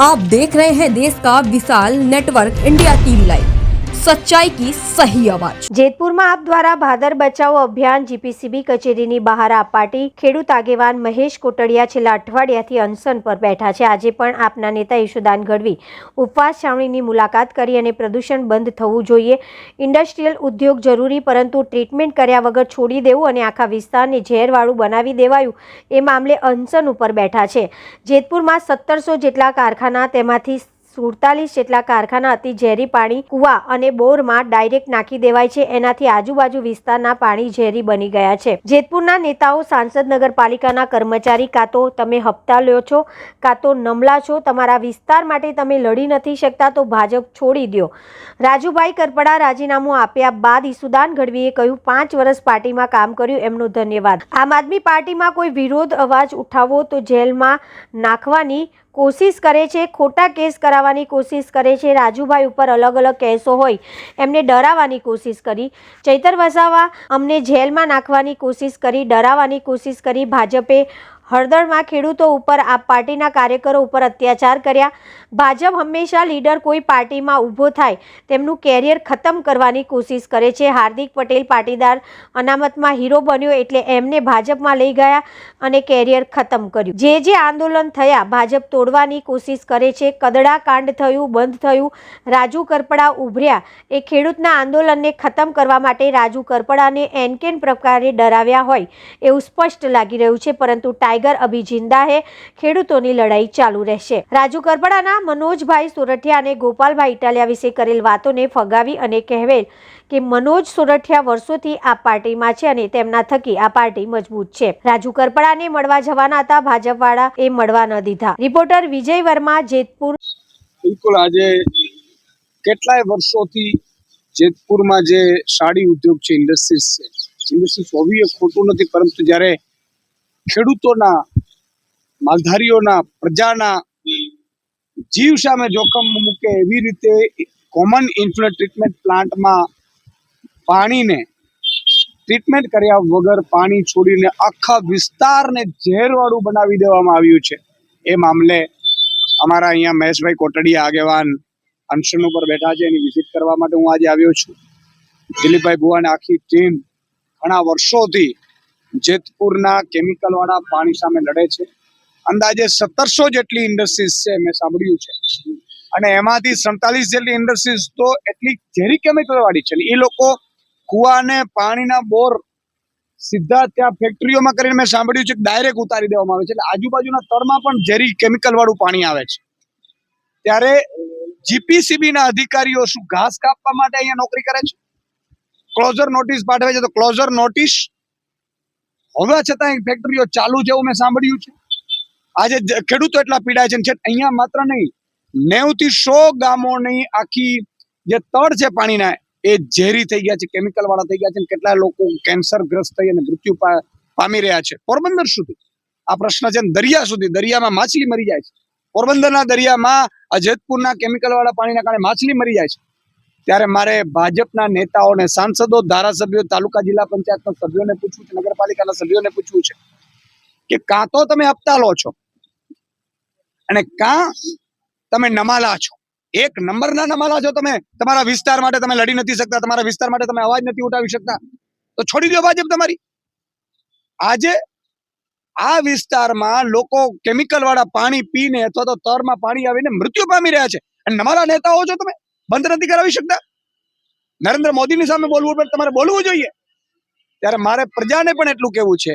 आप देख रहे हैं देश का विशाल नेटवर्क इंडिया टीवी लाइव સચ્ચાઈ કી સહી અવાજ. જેતપુરમાં આપ દ્વારા ભાદર બચાવો અભિયાન જીપીસીબી કચેરીની બહાર આપ ખેડૂત આગેવાન મહેશ કોટડિયા છેલ્લા અઠવાડિયાથી અનશન પર બેઠા છે. આજે પણ આપના નેતા યશુદાન ગઢવી ઉપવાસ છાવણીની મુલાકાત કરી અને પ્રદૂષણ બંધ થવું જોઈએ. ઇન્ડસ્ટ્રીયલ ઉદ્યોગ જરૂરી, પરંતુ ટ્રીટમેન્ટ કર્યા વગર છોડી દેવું અને આખા વિસ્તારને ઝેરવાળું બનાવી દેવાયું એ મામલે અનશન ઉપર બેઠા છે. જેતપુરમાં સત્તરસો જેટલા કારખાના તેમાંથી સુડતાલીસ જેટલા કારખાના અતિ ઝેરી પાણી, કુવા અને બોરમાં ડાયરેક્ટ નાખી દેવાય છે. એનાથી આજુબાજુ વિસ્તારના પાણી ઝેરી બની ગયા છે. જેતપુરના નેતાઓ સાંસદ નગરપાલિકાના કર્મચારી કાં તો તમે હપ્તા લ્યો છો, કાં તો નમલા છો, તમારા વિસ્તાર માટે તમે લડી નથી શકતા તો ભાજપ છોડી દો રાજુભાઈ કરપડા રાજીનામું આપ્યા બાદ ઈસુદાન ગઢવીએ કહ્યું, પાંચ વર્ષ પાર્ટીમાં કામ કર્યું, એમનો ધન્યવાદ. આમ આદમી પાર્ટીમાં કોઈ વિરોધ અવાજ ઉઠાવો તો જેલમાં નાખવાની કોશિશ કરે છે, ખોટા કેસ કરાવવાની કોશિશ કરે છે. રાજુભાઈ ઉપર અલગ અલગ કેસો હોય, એમને ડરાવવાની કોશિશ કરી. ચૈતર વસાવા અમને જેલમાં નાખવાની કોશિશ કરી, ડરાવવાની કોશિશ કરી. ભાજપે હળદરમાં ખેડૂતો ઉપર આ પાર્ટીના કાર્યકરો ઉપર અત્યાચાર કર્યા. ભાજપ હંમેશા લીડર કોઈ પાર્ટીમાં ઊભો થાય તેમનું કેરિયર ખતમ કરવાની કોશિશ કરે છે. હાર્દિક પટેલ પાટીદાર અનામતમાં હીરો બન્યો એટલે એમને ભાજપમાં લઈ ગયા અને કેરિયર ખતમ કર્યું. જે જે આંદોલન થયા ભાજપ તોડવાની કોશિશ કરે છે. કદડા કાંડ થયું, બંધ થયું, રાજુ કરપડા ઉભર્યા. એ ખેડૂતના આંદોલનને ખતમ કરવા માટે રાજુ કરપડાને એનકેન પ્રકારે ડરાવ્યા હોય એવું સ્પષ્ટ લાગી રહ્યું છે. પરંતુ ટાઈગર અભી જિંદા હે. ખેડૂતોની લડાઈ ચાલુ રહેશે. રાજુ કરપડાના મનોજભાઈ સોરઠિયા અને ગોપાલભાઈ ઇટાલિયા વિશે કરેલ વાતોને ફગાવી અને કહેવેલ કે મનોજ સોરઠિયા વર્ષોથી આ પાર્ટીમાં છે અને તેમના થકી આ પાર્ટી મજબૂત છે. રાજુ કરપડાને મળવા જવાના હતા, ભાજપવાળા એ મળવા ન દીધા. રિપોર્ટર વિજય વર્મા, જેતપુર. બિલકુલ આજે કેટલાય વર્ષોથી જેતપુરમાં જે સાડી ઉદ્યોગ છે ઇન્ડસ્ટ્રીઝ છે ઇન્ડસ્ટ્રીઝ હોવી એ ખોટું નથી, પરંતુ જ્યારે ખેડૂતોના, માલધારીઓના, પ્રજાના જીવ સામે જોખમ મૂકે એવી રીતે કોમન ઇન્ફ્લુએન્ટ ટ્રીટમેન્ટ પ્લાન્ટમાં પાણીને ટ્રીટમેન્ટ કર્યા વગર પાણી છોડીને આખા વિસ્તારને ઝેરવાળું બનાવી દેવામાં આવ્યું છે. એ મામલે અમારા અહીંયા મહેશભાઈ કોટડીયા આગેવાન અનશન ઉપર બેઠા છે, એની વિઝિટ કરવા માટે હું આજે આવ્યો છું. દિલીપભાઈ ભુવાને આખી ટીમ ઘણા વર્ષોથી જેતપુરના કેમિકલવાળા પાણી સામે લડે છે. અંદાજે સત્તરસો જેટલી ઇન્ડસ્ટ્રીઝ છે, મેં સાંભળ્યું છે. અને એમાંથી સંતાલીસ જેટલી ઇન્ડસ્ટ્રીઝ તો એટલી ઝેરી કેમિકલવાળી છે. એ લોકો કૂવાને પાણીના બોર સીધા ત્યાં ફેક્ટરીઓમાં કરીને મેં સાંભળ્યું છે કે ડાયરેક્ટ ઉતારી દેવામાં આવે છે. એટલે આજુબાજુના તળમાં પણ ઝેરી કેમિકલવાળું પાણી આવે છે. ત્યારે જીપીસીબીના અધિકારીઓ શું ઘાસ કાપવા માટે અહીંયા નોકરી કરે છે? ક્લોઝર નોટિસ પાઠવે છે તો ક્લોઝર નોટિસ હોવા છતાં ફેક્ટરીઓ ચાલુ છે એવું મેં સાંભળ્યું છે. આજે ખેડૂતો એટલા પીડાય છે અહીંયા માત્ર નહીં નેવું થી સો ગામોની આખી જે તળ છે પાણીના, એ ઝેરી થઈ ગયા છે કેમિકલ વાળા થઈ ગયા છે કેટલા લોકો કેન્સર ગ્રસ્ત થઈ અને મૃત્યુ પામી રહ્યા છે. પોરબંદર સુધી. આ પ્રશ્ન છે દરિયા સુધી. દરિયામાં માછલી મરી જાય છે. પોરબંદરના દરિયામાં આ જેતપુરના કેમિકલ વાળા પાણીના કારણે માછલી મરી જાય છે. ત્યારે મારે ભાજપના નેતાઓને સાંસદો, ધારાસભ્યો, તાલુકા જિલ્લા પંચાયતના સભ્યોને પૂછવું છે, નગરપાલિકાના સભ્યોને પૂછવું છે કે કાં તો તમે હપ્તા લો છો અને કાં તમે નમાલા છો. એક નંબરના નમાલા છો તમે તમારા વિસ્તાર માટે તમે લડી નથી શકતા, તમારા વિસ્તાર માટે તમે અવાજ નથી ઉઠાવી શકતા, તો છોડી દો ભાજપ તમારી. આજે આ વિસ્તારમાં લોકો કેમિકલ વાળા પાણી પીને અથવા તો તરમાં પાણી આવીને મૃત્યુ પામી રહ્યા છે. અને નમાલા નેતાઓ છો તમે. બંધ નથી કરાવી શકતા? નરેન્દ્ર મોદીની સામે બોલવું પડે, તમારે બોલવું જોઈએ. ત્યારે મારે પ્રજાને પણ એટલું કેવું છે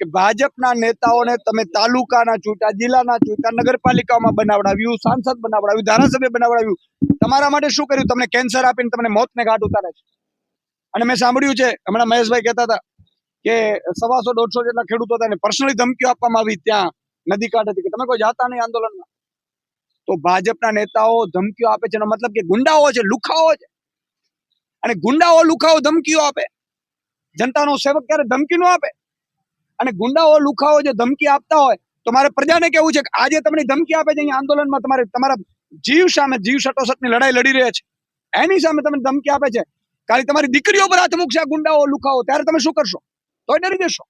કે ભાજપના નેતાઓને તમે તાલુકાના ચૂંટા, જિલ્લાના ચૂંટા નગરપાલિકામાં બનાવડાવ્યું, સાંસદ બનાવડાવ્યું, ધારાસભ્ય બનાવડાવ્યું. તમારા માટે શું કર્યું? તમને કેન્સર આપીને તમને મોતને ઘાટ ઉતારે છે. અને મેં સાંભળ્યું છે, હમણાં મહેશભાઈ કહેતા હતા કે સવાસો દોઢસો જેટલા ખેડૂતો હતા એને પર્સનલી ધમકીઓ આપવામાં આવી ત્યાં નદી કાંઠેથી કે તમે કોઈ જાતા નહીં આંદોલનમાં. તો ભાજપના નેતાઓ ધમકીઓ આપે છે. મતલબ કે ગુંડાઓ છે, લુખાઓ છે. અને ગુંડાઓ લુખાઓ ધમકીઓ આપે. જનતાનો સેવક ક્યારે ધમકી નો આપે? અને ગુંડાઓ લુખાઓ જે ધમકી આપતા હોય, તો મારે પ્રજાને કેવું છે કે આજે તમને ધમકી આપે છે આંદોલનમાં તમારે, તમારા જીવ સામે, જીવ સટોસટની લડાઈ લડી રહ્યા છે. એની સામે તમને ધમકી આપે છે. ખાલી તમારી દીકરીઓ પર હાથ મૂકશે ગુંડાઓ, લુખાઓ. ત્યારે તમે શું કરશો? તોય ડરી જશો.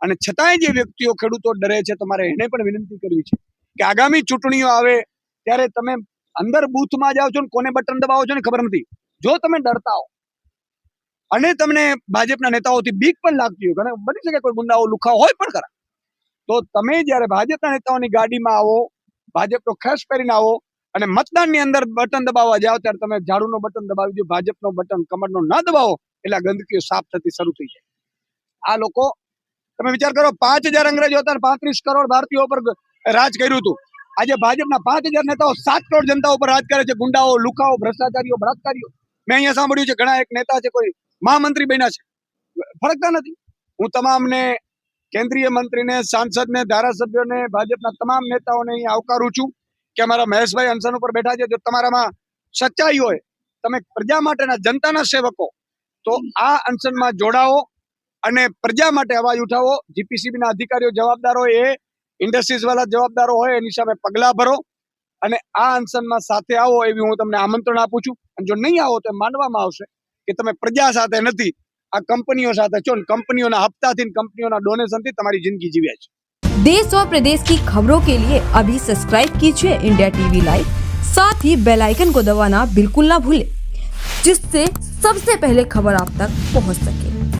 અને છતાંય જે વ્યક્તિઓ ખેડૂતો ડરે છે તમારે એને પણ વિનંતી કરવી છે કે આગામી ચૂંટણીઓ આવે ત્યારે તમે અંદર બૂથમાં જાઓ છો ને, કોને બટન દબાવો છો ને ખબર નથી. જો તમે ડરતા હો, અને તમને ભાજપના નેતાઓથી બીક પણ લાગતી હોય બની શકે કોઈ ગુંડાઓ, લુખાઓ હોય પણ ખરા. તો તમે જ્યારે ભાજપના નેતાઓની ગાડીમાં આવો, ભાજપનો ખેસ પહેરીને આવો, અને મતદાનની અંદર બટન દબાવવા જાઓ, ત્યારે તમે ઝાડુનો બટન દબાવી દો, ભાજપનો બટન કમરનો ના દબાવો, એટલે ગંદકીઓ સાફ થતી શરૂ થઈ જાય. આ લોકો, તમે વિચાર કરો, પાંચ હજાર અંગ્રેજો હતા પાંત્રીસ કરોડ ભારતીયો પર રાજ કર્યું હતું. આજે ભાજપના પાંચ હજાર નેતાઓ સાત કરોડ જનતા ઉપર રાજ કરે છે. ગુંડાઓ, લુકાઓ, ભ્રષ્ટાચારીઓ, બળાત્કારીઓ. મેં અહીંયા સાંભળ્યું છે, ઘણા એક નેતા છે, કોઈ મહામંત્રી બન્યા છે. ફરકતા નથી. હું તમામને કેન્દ્રીય મંત્રીને, સાંસદને, ધારાસભ્યોને, ભાજપના તમામ નેતાઓને અહીં આવકારું છું કે અમારા મહેશભાઈ અનસન ઉપર બેઠા છે. જો તમારામાં સચ્ચાઈ હોય, તમે પ્રજા માટેના જનતાના સેવકો, તો આ અનશનમાં જોડાઓ અને પ્રજા માટે અવાજ ઉઠાવો. જીપીસીબી ના અધિકારીઓ જવાબદાર એ ઇન્ડસ્ટ્રીઝ વાળા જવાબદારો હોય એની સામે પગલા ભરો અને આ અનશનમાં સાથે આવો એવી હું તમને આમંત્રણ આપું છું અને જો નહીં આવો તો એમ માનવામાં આવશે કે તમે પ્રજા સાથે નથી આ કંપનીઓ સાથે છો ને કંપનીઓના હપ્તાથી ને કંપનીઓના ડોનેશનથી તમારી જિંદગી જીવ્યા છે देश और प्रदेश की खबरों के लिए अभी सब्सक्राइब कीजिए इंडिया टीवी लाइव साथ ही बेल आइकन को दबाना बिल्कुल ना भूलें जिससे सबसे पहले खबर आप तक पहुंच सके